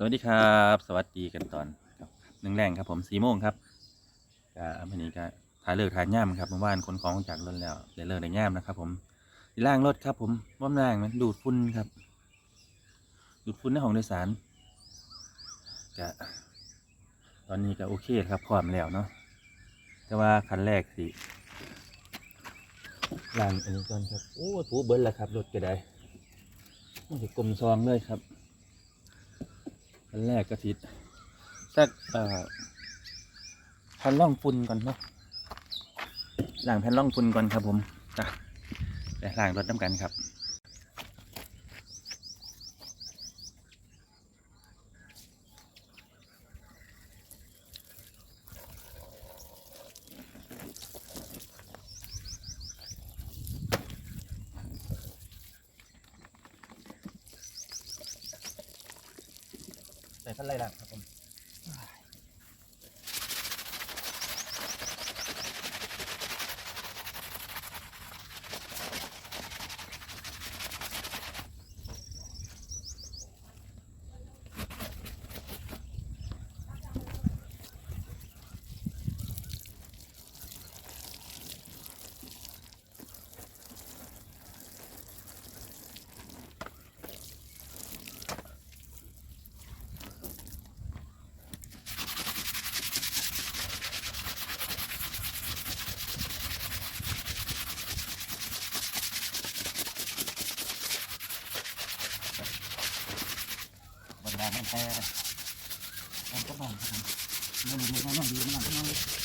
สวัสดีครับ สวัสดีกันตอนครับหนึ่งแรงครับผมสี่โมงครับก็วันนี้ก็ถ่ายเลิกถ่ายย่ามครับเมื่อวานขนของจากรถแล้วเดี๋ยวเลิกได้ย่ามนะครับ ผมที่ล่างรถครับ ผมว่ามล่างมันดูดฝุ่นครับ ดูดฝุ่นในห้องโดยสารก็ตอนนี้ก็โอเคครับพร้อมแล้วเนาะแต่ว่าคันแรกสิล่างอันนี้ก่อนครับโอ้ถูเบิ้ลแล้วครับรถก็ได้มันจะกลมซองเลยครับ แรกกระทิดสักเอ่อแผ่นร่องฝุ่นก่อนเนาะล้างแผ่นร่องฝุ่นก่อนครับผมจ้ะแต่ล้างรถน้ำกันครับ บรรดาแต่แต่มันก็บอกครับมันดีมันดีมันดีมันดีครับผม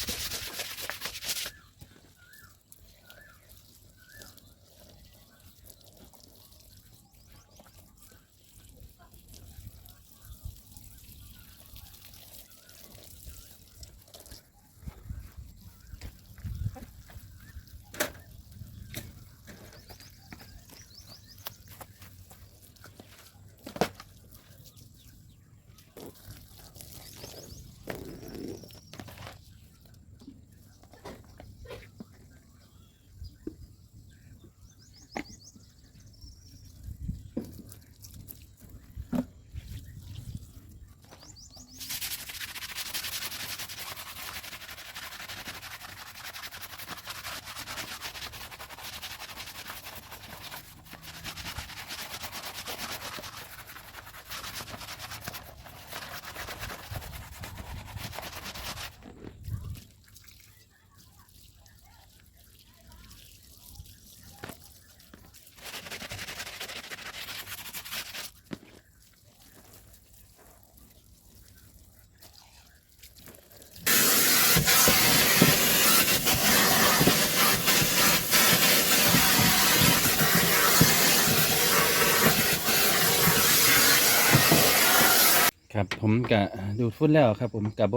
กะดูดฝุ่นแล้วครับ ผมกะโบ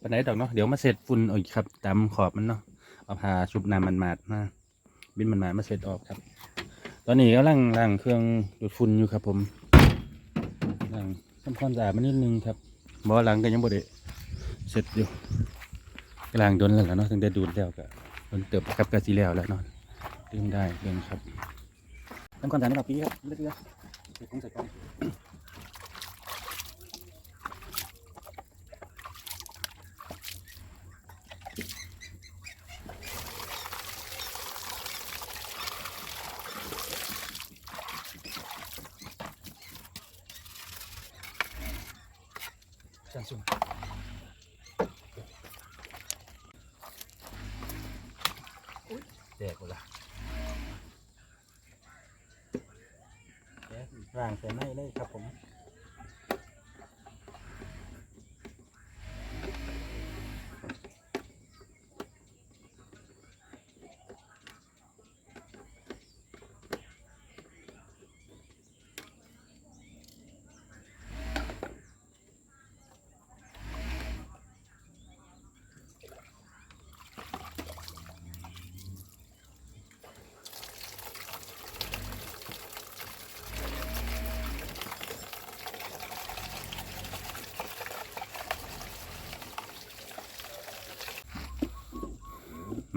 ปันไหนดอกเนาะเดี๋ยวมาเสร็จฝุ่นอีกครับตามขอบมันเนาะเอาผ้าชุบน้ำมันมาดมาบินมันมาดมาเสร็จออกครับ ตอนนี้กำลังล้างเครื่องดูดฝุ่นอยู่ครับ ผมล้างทำความสะอาดมันนิดนึงครับบ่หลังก็ยังบ่ได้เสร็จอยู่กำลังโดนแล้วเนาะตั้งแต่ดูดแล้วก็โดนเติบครับกะสีแล้วแล้วเนาะดึงได้เดินครับทำความสะอาดในรอบปีครับเล็กๆเดี๋ยวผมใส่ก่อนช่าง แตกหมดละแตกร่างแต่ไม่เลยครับผม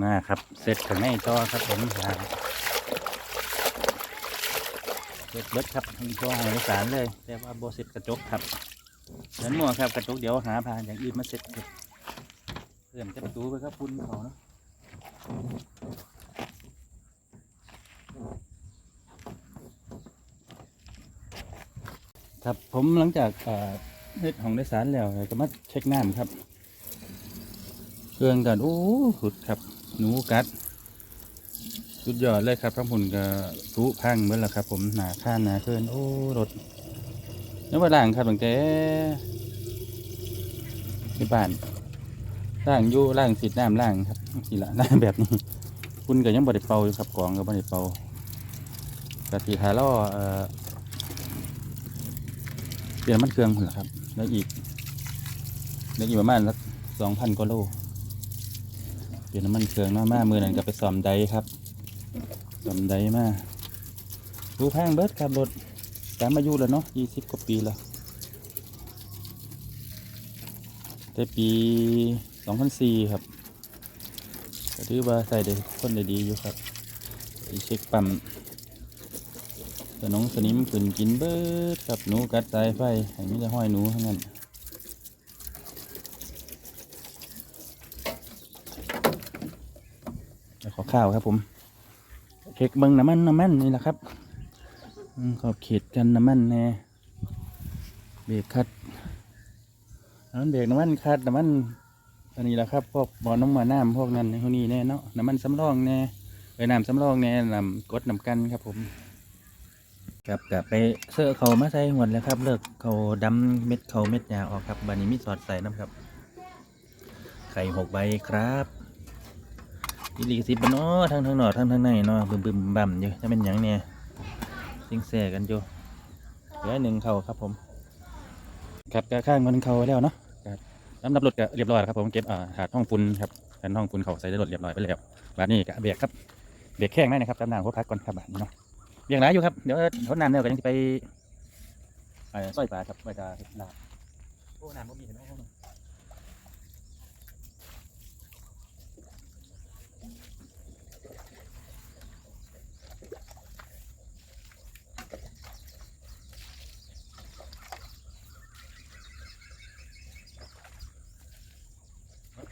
มาครับ เสร็จข้างในจอครับผมครับเสร็จเบิดครับมีจอหายสารเลย แต่ว่าโบเสร็จกระจกครับเดินมั่วครับกระจกเดี๋ยวหาพานอย่างอื่นมาเสร็จครับเพิ่มจะประตูไปครับพุ่นเขาเนาะครับผมหลังจากเอ่อเฮ็ดของโดยสารแล้วก็มาเช็คน้ำครับ เครื่องกันโอ้สุดครับ หนูกัด สุดยอดเลยครับทั้งหุ่นกับทุพังเมื่อแล้วครับ ผมหนาข้านหนาเคลื่อนโอ้รถนี่ว่าล่างครับตั้งแต่ที่บ้านล่างยู่ล่างสีดน้ำล่างครับสีละน้ำแบบนี้ คุณก็ยังบริเปาอยู่ครับกองก็บริเปากะทิหาล่อเออเปลี่ยนมันเครื่องเหรอครับ แล้วอีกแล้วอีกประมาณสักสองพันกว่าโล เปลี่ยนน้ำมันเครื่องเนาะมามือนั้นก็ไปซ่อมไดครับจำได้มาดูแพงเบิดครับรถตามอายุแล้วเนาะยี่สิบกว่าปีแล้วแต่ปีสองพันสี่ครับก็ถือว่าใส่ได้คนได้ดีอยู่ครับไปเช็คปั๊มสนองสนิมขึ้นกินเบิดครับหนูกัดสายไฟให้ไมแต่ได้ห้อยหนูทั้งนั้นแล้ว ขอข้าวครับผมเช็คเบิ้งน้ำมันน้ำมันนี่แหละครับขอบเขตกันน้ำมันแน่เบรกคัดน้ำมันเบรกน้ำมันคัดน้ำมันอันนี้แหละครับพวกบ่อน้ำมันน้ำพวกนั้นพวกนี้แน่เนาะน้ำมันสำรองแน่เอ้ยน้ำสำรองแน่น้ำกดน้ำกันครับผมกับกลับไปเสื้อเขามาใส่หมดแล้วครับ เลิกเขาดำเม็ดเขาเม็ดยาออกครับบันนี้มีสอดใส่น้ำครับ ไข่หกใบครับ อีหลีกสิบเนาะทั้งทั้งหนอทั้งทั้งในเนาะบึมบึมบั่มอยู่จะเป็นหยังเนี่ยสิงแสกันอยู่เหลือหนึ่งเข่าครับผมครับกระข้างมันเข่าแล้วเนาะครับลำดับรถก็เรียบร้อยแล้วครับผมเก็บอ่าถาดห้องฝุ่นครับกันห้องฝุ่นเข่าใส่ได้รถเรียบร้อยไปแล้วบาดนี้ก็เบรกครับเบรกแข้งได้นะครับตามนางหัวพักก่อนครับบาดนี้เนาะเบียงหลายอยู่ครับเดี๋ยวทนน้ำเนี่ยก็ยังจะไปเอ่อสร้อยปลาครับไปจะลาบโอ้น้ำบ่มีเห็นไหม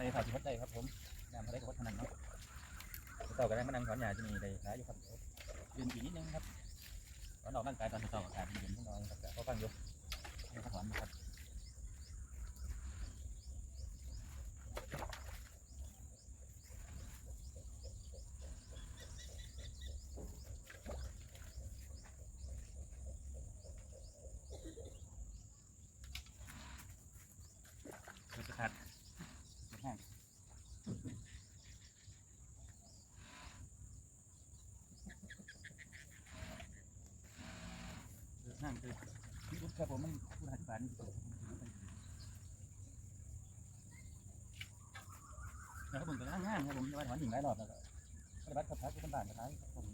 ในข่ายที่วัดใดครับผมน้ำทะเลกับวัดพนังเนาะเต่อกันได้มานั่งถอนหญ้าที่นี่ได้ายอยู่ครับยืนอีกนิดนึงครับถอนออกร่างกายตอนเช้าอากาศเย็นๆพวกเราครับแต่ก็ฟังอยู่นี่ถอนนะครับมันจะขาดมันแห้งางคือพี่อุ๊บครับผมมันผู้หัดบานนี่ตัวนะครับผมก็ล่างง่างครับผมจะมาถอนหิ่งหลายรอบแล้วก็ปฏิบัติกับพระที่บ้านก็ท้ายครับผม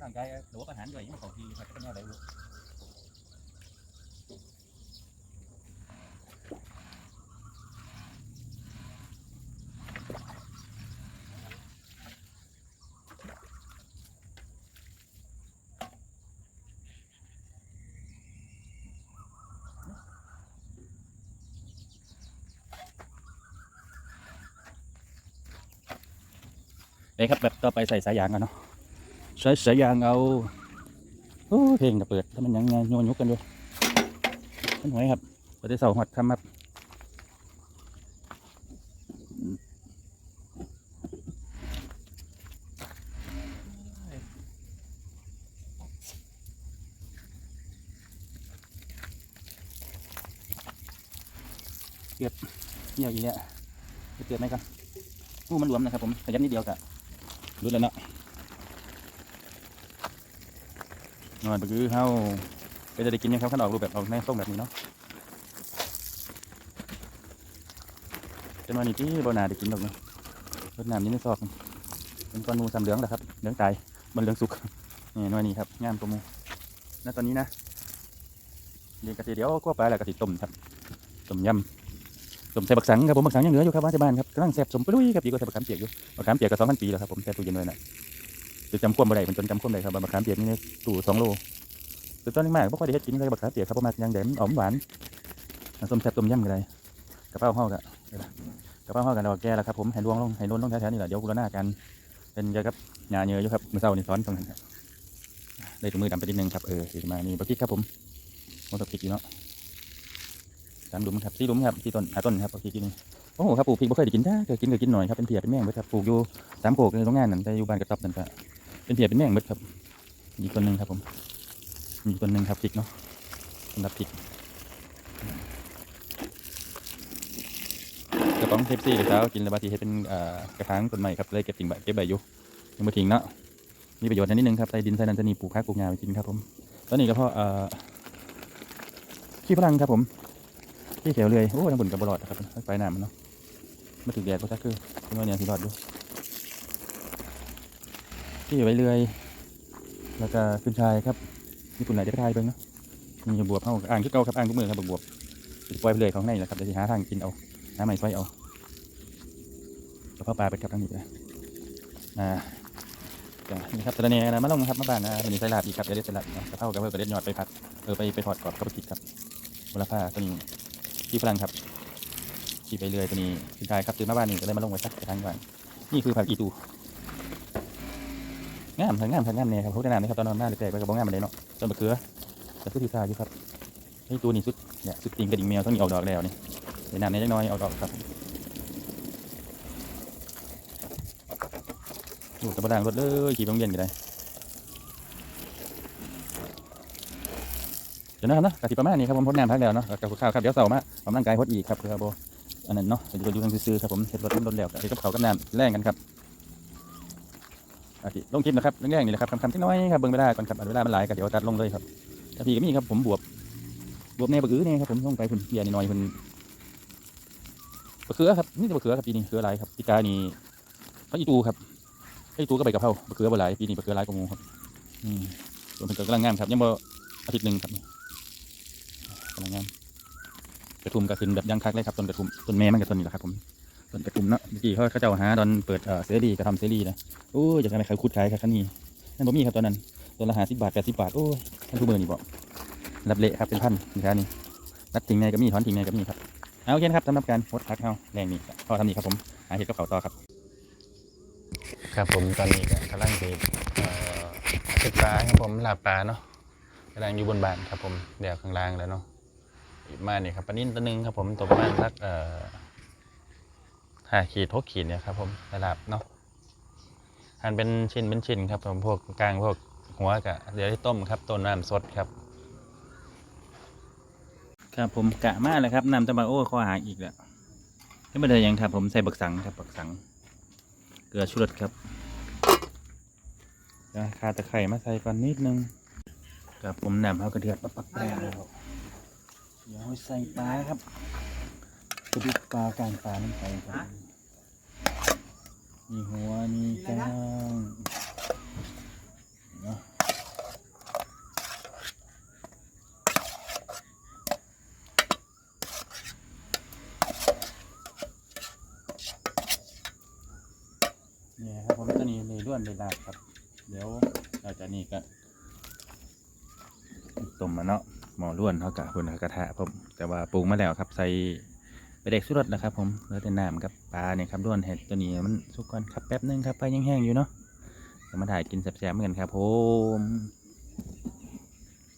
ร่างกายหรือว่าอาหารด้วยยังเข้าทีครับก็เป็นอะไรอ เอ้ครับแบบต่อไปใส่สายยางกันเนาะใส่สายยางเอาโอ้เพลงจะเปิดถ้ามันยังไงโยนยุกกันอยู่มันหวยครับเปิดได้เสาหัดคำครับเกี่ยวอีกเนี่ยเกี่ยวไหมครับอู้มันหลวมนะครับผมขยันนิดเดียวกะ รู้แล้วเนาะนอนไปคือเฮาก็จะได้กินยังครับขันมรูปแบบออกแม่ส้มแบบนี้เนาะจนวันนี้ที่บนาได้กินดอกเนาะรดน้ำนี่ไม่ซอกเป็นก้อนหมูสามเหลืองแหละครับเหลืองตายบนเหลืองสุกนี่น่วยนี้ครับงามกว่าหมูณตอนนี้นะเดี๋ยวกะทิเดียวก็ไปแล้วกะทิต้มครับต้มยำ สมใส่บักสังครับผมบักสังยังเหลืออยู่ครับว่าที่บ้านครับกำลังแซ่บสมปลุยครับดีกว่าใส่บักขามเปียกอยู่บักขามเปียกก็สองพันปีแล้วครับผมแช่ตู้เย็นไว้น่ะจะจำความบ่ได้เป็นจนจำความได้ครับบักขามเปียกนี่ในตู้สองโลแต่ตอนนี้มากบ่ค่อยได้เฮ็ดกินเลยบักขามเปียกครับเพระมากยังแดมอมหวานส้มแซ่บต้มยำก็ได้กระเพราห่อกับกระเพราห่อกับดอกแก่แล้วครับผมให้ลวงลงให้ล้นลงแถวๆนี่แหละเดี๋ยวกูรหน้ากันเป็นเกี่ยวกับหญ้าเยอะอยู่ครับมือเช้านี่สอนตรงนั้นครับเลยถุงมือดำไปนิดนึงครับเออมานี่บักพริกครับผมมันตกพริกอยู่เนาะ สามหลุมครับสี่หลุมครับสี่ต้นหาต้นครับบักพริกอยู่นี่โอ้โหครับปลูกพริกบ่เคยได้กินจ้าเคยกินเคยกินหน่อยครับเป็นเพียเป็นแมงเบิดครับปลูกอยู่สามโขกในโรงงานนั่นแต่อยู่บ้านกระต๊อบนั่นก็เป็นเพียเป็นแมงเบิดครับมีต้นหนึ่งครับผมมีต้นหนึ่งครับพริกเนาะสำหรับพริกกระป๋องเทปซี่กระเช้ากินแล้วบางทีให้เป็นกระถางต้นใหม่ครับเลยเก็บทิ้งใบเก็บใบอยู่ยังไม่ทิ้งเนาะมีประโยชน์นิดนึงครับใส่ดินใส่นันจะนีปลูกข้าปลูกงาไปกินครับผมตอนนี้ก็เพราะเอ่อขี้พลังครับผม ขี้เขียวเลยโอ้ยน้ำบุญกับบลอดครับไปน้ำมันเนาะมาถึงแดดก็ซักคือเป็นวันนี้สิรอดอยู่ขี้ไว้เรื่อยแล้วก็ขึ้นชายครับมีปุ่นไหนจะไปทายเบิ่งเนาะมีบวบเข้าอ่างที่เก่าครับอ่างทุกมือครับบวบปล่อยไปเลยของในแหละครับเดี๋ยวสิหาทางกินเอาน้ำใหม่ซอยเอาแล้วก็ปลาไปกับทางนี้ไปอ่านี่ครับตอนนี้นะมาลงนะครับมาบ้านนะวันนี้ใส่ลาบอีกครับเดี๋ยวได้ใส่ลาบอีกนะกระเพรากับเพื่อกระเด็ดยอดไปผัดเออไปไปทอดกรอบกับพริกครับวลาผ้าตัวนี้ ที่ฝรั่งครับขี่ไปเรื่อยตัวนี้คุณชายครับตื่นมาบ้านนี่ก็เลยมาลงไว้สักกระทังก่อนนี่คือผักอีตูงามทั้งงามทั้งงามเนี่ยครับเขาได้นานนะครับตอนนอนหน้าเลยแต่ไปกับบ้องงามมาเลยเนาะต้นมะเขือแต่ผู้ที่ทาอยู่ครับไอ้ตัวนี้สุดเนี่ยสุดติงกระดิ่งแมวต้องมีออกดอกแล้วนี่ใส่น้ำนิดน้อยเอาดอกครับดูตะบดางรถเลยขี่ไปโรงเรียนกันได้เดี๋ยวนะครับเนาะกะทิประมาณนี้ครับผมพดน้ำพักแล้วเนาะกับข้าวครับเดี๋ยวเสาร์มาออกกำลังกายพดอีกครับเพื่อโบอันนั้นเนาะเดี๋ยวอยู่ทางซื้อๆครับผมเห็ดรถมันรถแล้วเดี๋ยวกับเขาวกับน้ำแรงกันครับอาทิลงคลิปนะครับแรงๆนี่แหละครับคำๆที่น้อยครับเบิ่งเวลาก่อนครับเวลามันหลายก็เดี๋ยวตัดลงเลยครับถ้าพี่ก็มีครับผมบวบบวบแน่บะอื้อเนี่ยครับผมลงไปคุณเบียร์นิดหน่อยคุณมะเขือครับนี่จะมะเขือครับปีนี้มะเขือหลายครับปีกานี่พระอีตูครับพระอีตูก็ใบกะเพรามะเขือบ่หลายปีนี้มะเขือหลายกว่าหมูครับอืมส่วนเป็นกำลังงามครับยังบ่อาทิตย์หนึ่งครับ นี่กำลังามกระทุ่มก็ขึ้นแบบยังคักเลยครับต้นกระทุ่มต้นแม่มันกับต้นนี้แหละครับผมต้นกระทุ่มเนาะเมื่อกี้เขาเขาเจ้าหาตอนเปิดเอ่อเสรีกระทำเสรีนะโอ้ยอยากให้ใครคุดขายครับคันนี้นั่นบ่มีครับตอนนั้นตัวละหาสิบบาทแปดสิบบาทโอ้ยท่านผู้เบอร์นี่บอกรับเละครับเป็นพันนี่ครับนี่นัดทิ้งไงก็มีถอนทิ้งไงก็มีครับเอาโอเคครับสำหรับการโพสต์พักเฮาแรงนี่พอทำนี่ครับผมหาเห็ดกับเขาต่อครับ ครับผมตอนนี้ก็กำลังเห็ดศึกษาครับผมหลาบปลาเนาะกำลังอยู่บนบานครับผมเดี๋ยวข้างล่างแล้วเนาะ อีกมานี่ยครับปลานิ่นตัวหนึงครับผมตัวประมาณสักเอ่อห้าขีดหกขีดเนี่ยครับผมลาบเนาะหั่นเป็นชิ้นเป็นชิ้นครับผมพวกกลางพวกหัวกะเดี๋ยวที่ต้มครับต้นน้ำสดครับ ครับผมกะมาแล้วครับนำตะบะโอ้ข้อหาอีกแล้วไม่เป็นยังครับ ผมใส่บักสังครับบักสัง เกลือชูรสครับเดี๋ยวขาตะไคร่มาใส่ก่อนนิดนึงครับผมนำเขากระเดือดปักปักแปรแล้ว ดี๋ยวใส่ปลาครับกระดูกปลากลางปลาลงไปครับมีหัวมีกลางเนาะนี่ครับผมตัวนี้เลยล้วนเลยลาบครับ เดี๋ยวหลังจากนี้ก็ต้มมาเนาะ หมอล้วนเขากะคนกระทะผมแต่ว่าปรุงมาแล้วครับใส่ไปเด็กสุรสนะครับผมเหลือแต่น้ำกับปลาเนี่ยครับล้วนเห็ดตัวนี้มันสุกก่อนครับแป๊บนึงครับไฟยังแห้งอยู่เนาะจะมาถ่ายกินแซ่บๆเหมือนกันครับผม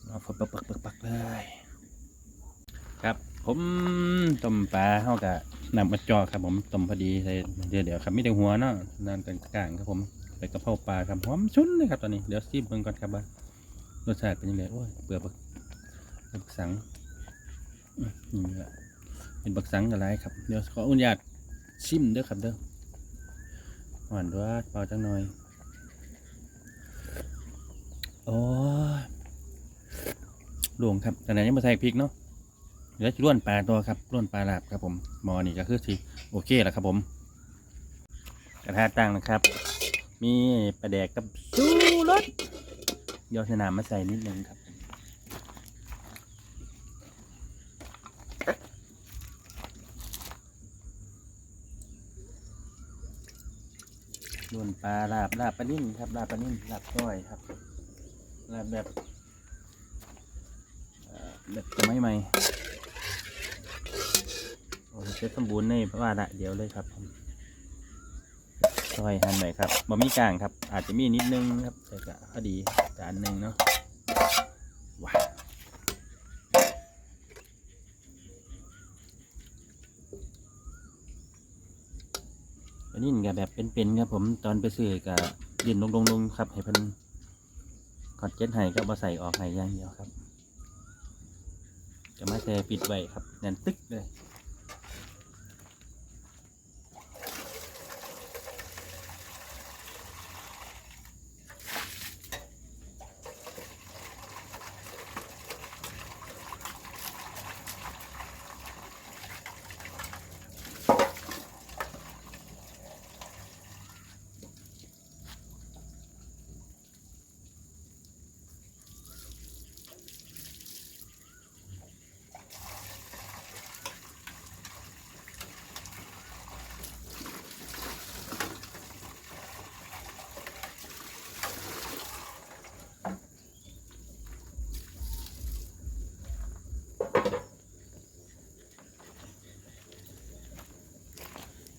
เอาฝนปักปักปักปักเลย ครับผมต้มปลาเขากะนำมาจอครับผมต้มพอดีเดี๋ยวเดี๋ยวครับไม่ได้หัวเนาะนั่นกลางครับผมใส่กระเพราปลาครับหอมชุนเลยครับตอนนี้เดี๋ยวซีบเบิ่งก่อนครับว่ารสชาติเป็นยังไงโอ้ยเปลือก บักเปลือกบักสังนี่แหละเป็นบักสังอะไรครับ เดี๋ยวขออนุญาตชิมเด้อครับเด้อหวานด้วยเปล่าจังหน่อยโอ้หลวงครับแต่ไหนยังมาใส่พริกเนาะเหลือล้วนปลาตัวครับล้วนปลาหลาบครับผมมอนี่ก็คือสิโอเคแล้วครับผม กระทะตั้งนะครับ มีปลาแดกกับชูรสเดี๋ยวสนามมาใส่นิดนึงครับ ล้วนปลาลาบลาบปลานิ่มครับลาบปลานิ่มลาบก้อยครับลาบแบบแบบสมัยใหม่เสร็จสมบูรณ์ในว่าละเดี๋ยวเลยครับผมซอยหั่นหน่อยครับบะมีกลางครับ อาจจะมีนิดนึงครับแต่ก็พอดีจานหนึ่งเนาะว้า วันนี้ก็แบบเป็นๆครับผมตอนไปซื้อก็เย็นลงลงลงครับ ให้เพิ่นกอดเจ็ดไห้ก็มาใส่ออกไห้อย่างเดียวครับ จะมาแช่ปิดไว้ครับแน่นตึ๊กเลย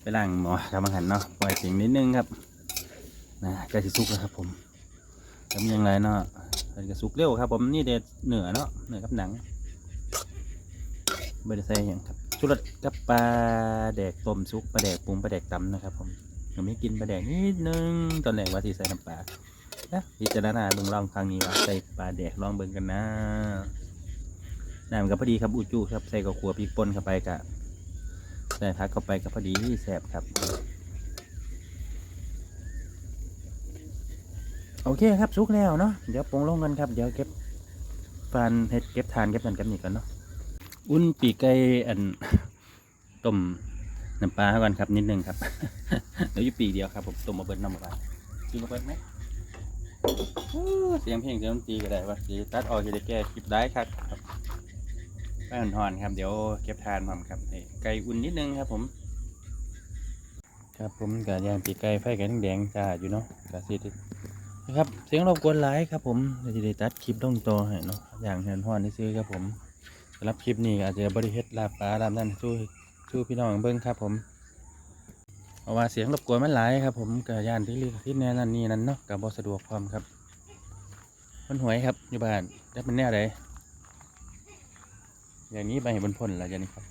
ไปล้างหมอครับมังหันเนาะปล่อยเสียงนิดนึงครับนะใกล้สิสุกแล้วครับผมจะมีอย่างไรเนาะมันก็สุกเร็วครับ ผมนี่เด็ดเหนือเนาะเหนือกับหนังไม่ได้ใส่หยังครับชุรสกับปลาแดกต้มซุกปลาแดกปรุงปลาแดกตำนะครับ ผมยังไม่กินปลาแดกนิดนึงตอนแรกว่าที่ใส่น้ำปลานะพิจารณาเบิ่งลองครั้งนี้ว่าใส่ปลาแดกลองเบิ่งกันนะน้ำก็พอดีครับอุจูครับใส่กับขัวพริกป่นเข้าไปกะ ใส่พักเข้าไปก็พอดีแสบครับ โอเคครับสุกแล้วเนาะเดี๋ยวปรุงลงกันครับ เดี๋ยวเก็บฟานเห็ดเก็บทานเก็บนันกันนี่ก่อนเนาะอุ่นปีกไก่อันต้มน้ำปลาก่อนครับนิดนึงครับเดี๋ยวอยู่ปีกเดียวครับผมต้มมาเบิดน้ำมาบ้างกินมาเบิดไหมเสียงเพลงเสียงดนตรีก็ได้ว่าสีตัดออกจะได้แก้คลิปได้ครับ แป้งทอนๆครับ เดี๋ยวเก็บทานมครับไก่อุ่นนิดนึงครับผม ครับผมกับยางปีกไก่ไฟกันแดงจ้าอยู่เนาะกับสีนะครับเสียงรบกวนหลายครับผมเดี๋ยวจะได้ตัดคลิปลงตัวให้เนาะอย่างเห็นทอนที่ซื้อครับผมสำหรับคลิปนี้อาจจะบริเฮ็ดลาบปลาลาบนั่นสู้สู้พี่น้องเบิ้งครับผมเพราะว่าเสียงรบกวนมันหลายครับ ผมกับยานที่ลีที่แน่นั่นนี่นั่นเนาะกับบสะดวกความครับมันหวยครับอยู่บ้านได้เป็นแน่ใด อย่างนี้ไปเห็นบนพ่นแล้วอย่างนี้ครับ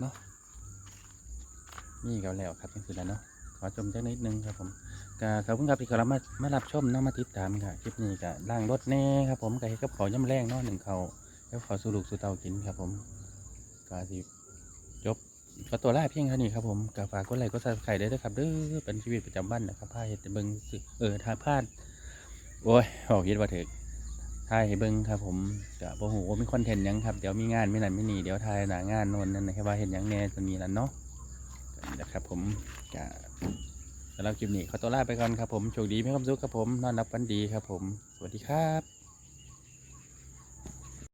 เนาะนี่ก็แล้วครับเป็นสุดแล้วเนาะขอชมจักนิดนึงครับผมก็ขอบคุณครับที่เขารับมามารับชมเนาะมาติดตามค่ะคลิปนี้ก็ล่างรถแน่ครับผมกับเฮ็ดกับขอย่ำแรงเนาะหนึ่งเขาแล้วขอสูลูกสู่เตากินครับผมก็สิจบขอตัวลาเพียงเท่านี้ครับผมก็ฝากกดไลค์กดซับสไครต์ได้ด้วยครับเด้อเป็นชีวิตประจำวันนะครับพาเฮ็ดเบิงเออถ้าพลาดโอ้ยบอกคิดว่าถึก ถ่ายให้เบิ้งครับผมกับโอ้โหมีคอนเทนต์ยังครับเดี๋ยวมีงานไม่นั่นมีนี่เดี๋ยวถ่ายหน้างานนวนนั่นนะครับว่าเห็นยังแน่จะมีแล้วเนาะนะครับผมก็สำหรับคลิปนี้ขอตัวลาไปก่อนครับผมโชคดีมีความสุขครับผมนอนรับฝันดีครับผม สวัสดีครับ